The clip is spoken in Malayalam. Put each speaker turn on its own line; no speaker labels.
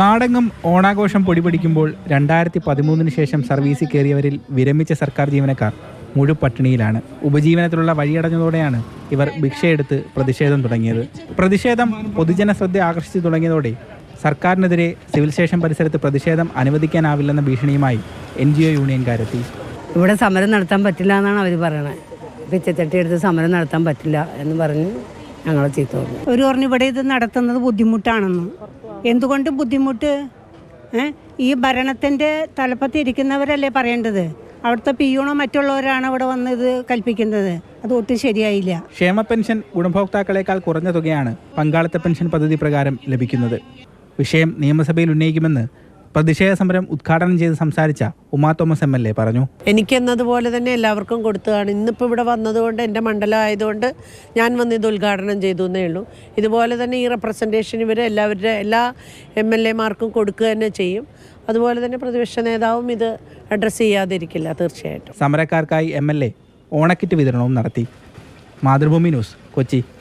നാടെങ്ങും ഓണാഘോഷം പൊടിപിടിക്കുമ്പോൾ രണ്ടായിരത്തി പതിമൂന്നിന് ശേഷം സർവീസിൽ കയറിയവരിൽ വിരമിച്ച സർക്കാർ ജീവനക്കാർ മുഴുപട്ടിണിയിലാണ് ഉപജീവനത്തിലുള്ള വഴിയടഞ്ഞതോടെയാണ് ഇവർ ഭിക്ഷയെടുത്ത് പ്രതിഷേധം തുടങ്ങിയത്. പ്രതിഷേധം പൊതുജന ശ്രദ്ധ ആകർഷിച്ചു തുടങ്ങിയതോടെ സർക്കാരിനെതിരെ സിവിൽ സ്റ്റേഷൻ പരിസരത്ത് പ്രതിഷേധം അനുവദിക്കാനാവില്ലെന്ന ഭീഷണിയുമായി എൻ ജി ഒ യൂണിയൻകാരെത്തി.
ഇവിടെ സമരം നടത്താൻ പറ്റില്ല എന്നാണ് അവർ പറയുന്നത് പിച്ചത്തട്ടിയെടുത്ത് സമരം നടത്താൻ പറ്റില്ല എന്ന് പറഞ്ഞ് ഞങ്ങളെ ചീത്ത അവർ
ഒരു പറഞ്ഞു ഇവിടെ ഇത് നടത്തുന്നത് ബുദ്ധിമുട്ടാണെന്ന്. എന്തുകൊണ്ട് ബുദ്ധിമുട്ട്? ഈ ഭരണത്തിന്റെ തലപ്പത്ത് ഇരിക്കുന്നവരല്ലേ പറയേണ്ടത്? അവിടുത്തെ പിയൂണോ മറ്റുള്ളവരാണ് ഇവിടെ വന്ന് ഇത് കൽപ്പിക്കുന്നത്? അത് ഒട്ടും ശരിയായില്ല.
ക്ഷേമ പെൻഷൻ ഗുണഭോക്താക്കളെക്കാൾ കുറഞ്ഞ തുകയാണ് പങ്കാളിത്ത പെൻഷൻ പദ്ധതി പ്രകാരം ലഭിക്കുന്നത്. വിഷയം നിയമസഭയിൽ ഉന്നയിക്കുമെന്ന് പ്രതിഷേധ സമരം ഉദ്ഘാടനം ചെയ്ത് സംസാരിച്ച Uma Thomas M L A പറഞ്ഞു.
എനിക്ക് എന്നതുപോലെ തന്നെ എല്ലാവർക്കും കൊടുത്തതാണ്. ഇന്നിപ്പോൾ ഇവിടെ വന്നതുകൊണ്ട് എന്റെ മണ്ഡലം ആയതുകൊണ്ട് ഞാൻ വന്ന് ഇത് ഉദ്ഘാടനം ചെയ്തു എന്നേ ഉള്ളൂ. ഇതുപോലെ തന്നെ ഈ റെപ്രസെന്റേഷൻ ഇവർ എല്ലാവരുടെ എല്ലാ എം എൽ എമാർക്കും കൊടുക്കുക തന്നെ ചെയ്യും. അതുപോലെ തന്നെ പ്രതിപക്ഷ നേതാവും ഇത് അഡ്രസ്സ് ചെയ്യാതിരിക്കില്ല തീർച്ചയായിട്ടും.
സമരക്കാർക്കായി എം എൽ എ ഓണക്കിറ്റ് വിതരണവും നടത്തി. മാതൃഭൂമി ന്യൂസ് കൊച്ചി.